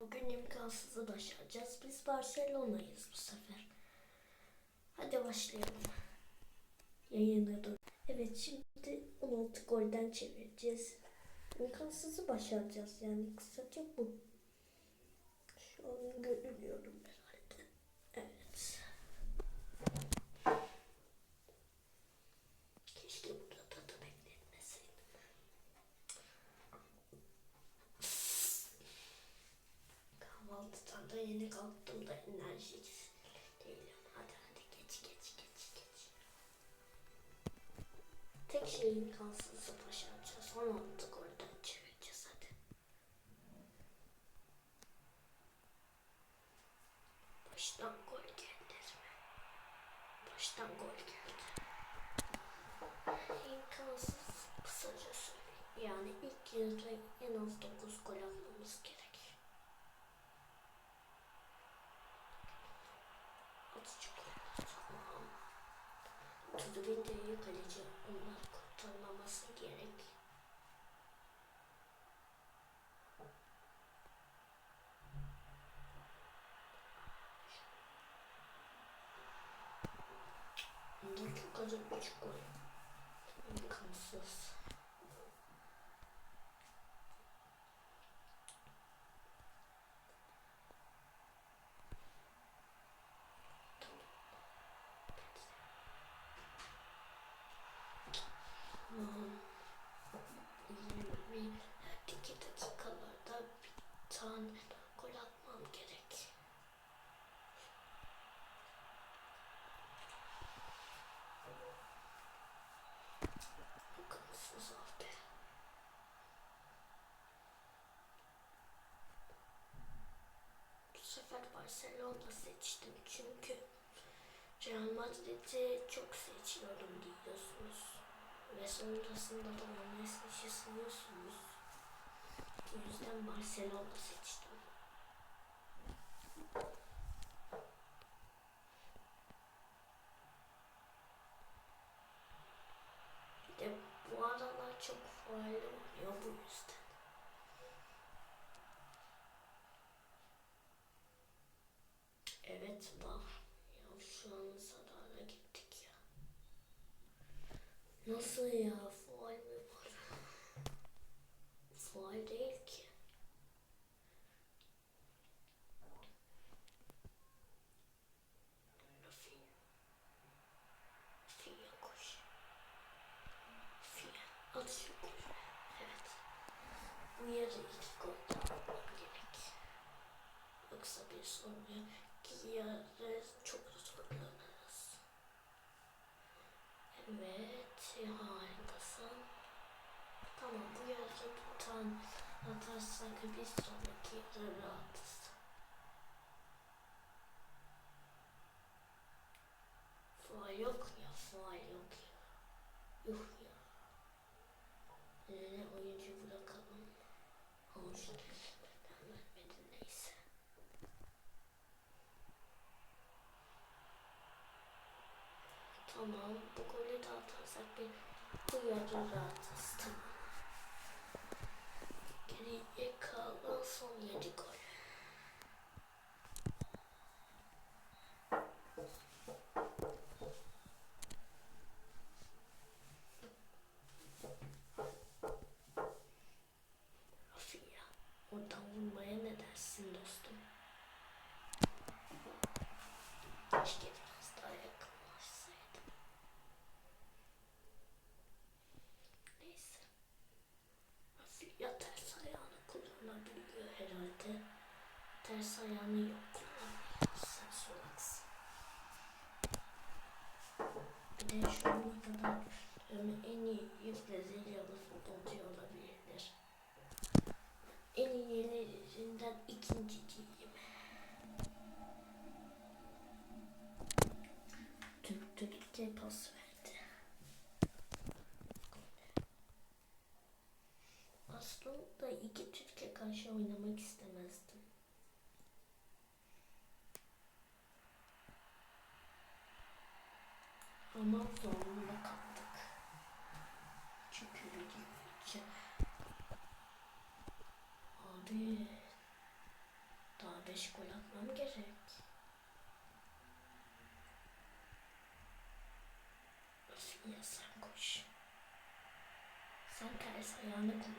Bugün imkansızı başaracağız. Biz Barcelona'yız bu sefer. Hadi başlayalım. Yayına dur. Evet şimdi 16 golden çevireceğiz. İmkansızı başaracağız yani kısaca bu. Şu an görünüyorum herhalde. Evet. Keşke burada da bekletmeseydim. Kahvaltıdan da yeni kalktım da enerjik değilim. Hadi hadi geç geç geç geç. Tek şey imkansızı başaracağız. 16 golden çevireceğiz hadi. Baştan gol mi? Baştan gol geldi. İmkansız kısaca söyleyeyim. Yani ilk yarıda en az 9 gol atmamız gerek. Atıcı gol. Tamam. Tribün de iyi kaleci. Onlar kurtarmaması gerek. Dakikada 3 gol. İmkansız. Tamam. 20 dakika dakikalarda tane gol atmam gerek. İmkansız abi. Bu sefer Barcelona seçtim çünkü Real Madrid'i çok seçiyorum diyorsunuz. Ve sonrasında da onu seçiyorsunuz. Bu yüzden Barcelona seçtim. Bir de bu aralar çok faal oluyor bu yüzden. Evet bak. Ya şu an zarara gittik ya. Nasıl ya? Faal değil ki. Rafinha. Rafinha koş. Rafinha. At şu golü. Evet. Bu yarı ilk golden almam gerek. Yoksa bir sonraki yarı çok zorlanırız. Evet, harikasın. Tamam, bu tane atarsak bir sonraki rahatız. Faal yok ya, faal yok ya. Yuh ya. Eline oyuncu bırakalım. Neyse. Tamam, bu golü de atarsak bir bu yarı rahatız. Tamam. Geriye kalan son 7 gol. Rafinha, biraz daha yakınlaşsaydım. Neyse. Rafinha ters ayağını kullanabiliyor herhalde. Solaksın. Bir de şu ana kadar en iyi Brezilyalı futbolcu olabilir. En iyilerinden ikinciyim. Türk Türkçe pas verdi. Aslında iki Türkiye karşı oynamak Abi 4-5 gol atmam gerek. Rafinha sen koş. Sen ters ayağını kullanabiliyorsun.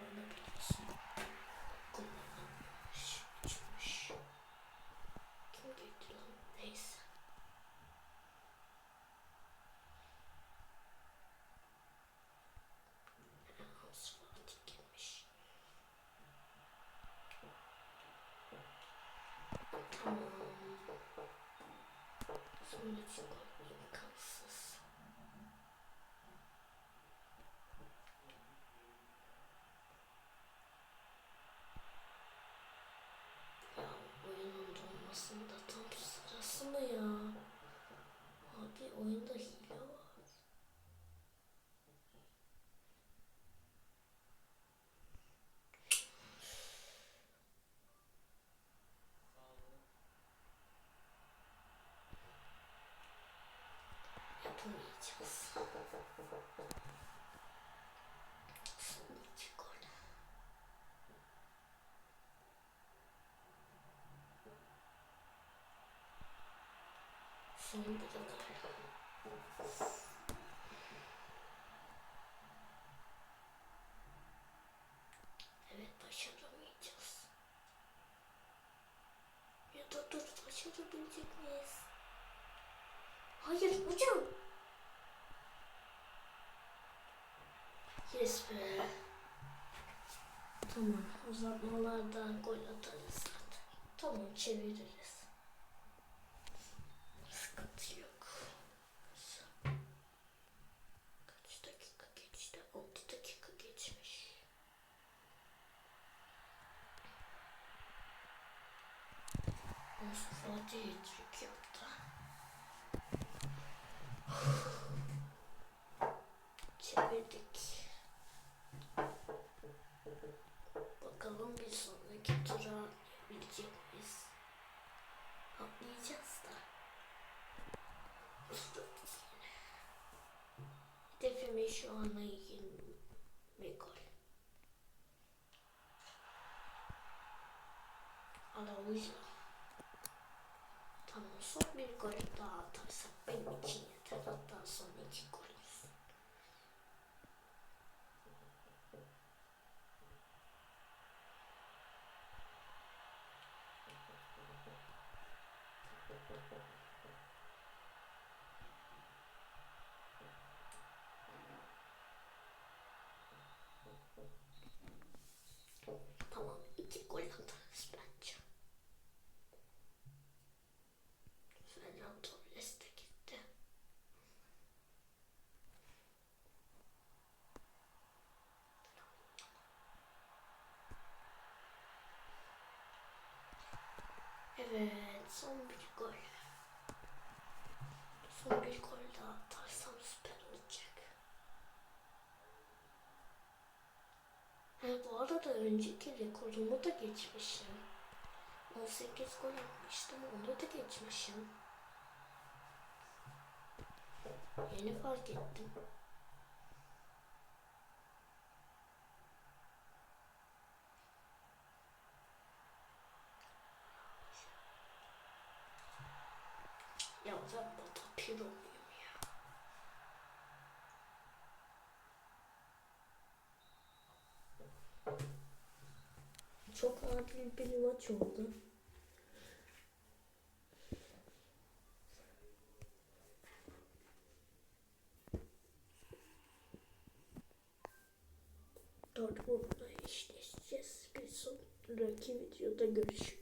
Tamam. Sonraki Son bir de gol. Evet başaramayacağız. Ya da dur başarabilecek miyiz? Hayır hocam. Yes be. Tamam uzatmalarda gol atarız zaten. Tamam çeviririz. Sıkıntı yok. Kaç dakika geçti? 6 dakika geçmiş. Nasıl Fatih hat-trick yaptı. Çevirdik. Sonraki tura atlayabilecek miyiz? Atlayacağız da. Hedefimiz şu ana 20 gol. Araujo. Tamam son bir gol daha atarsak benim için yeter. Hatta son iki gol olsun. Tamam iki gol atarız bence. Ferran Torres de gitti. Evet son bir gol. Son bir gol daha atarsam süper olacak. Ha, bu arada önceki rekorumu da geçmişim. 18 gol atmıştım onu da geçmişim. Yeni fark ettim. Ya ben burada pir olayım ya. Adil bir maç oldu. Dortmund'la eşleşeceğiz. Bir sonraki videoda görüşürüz.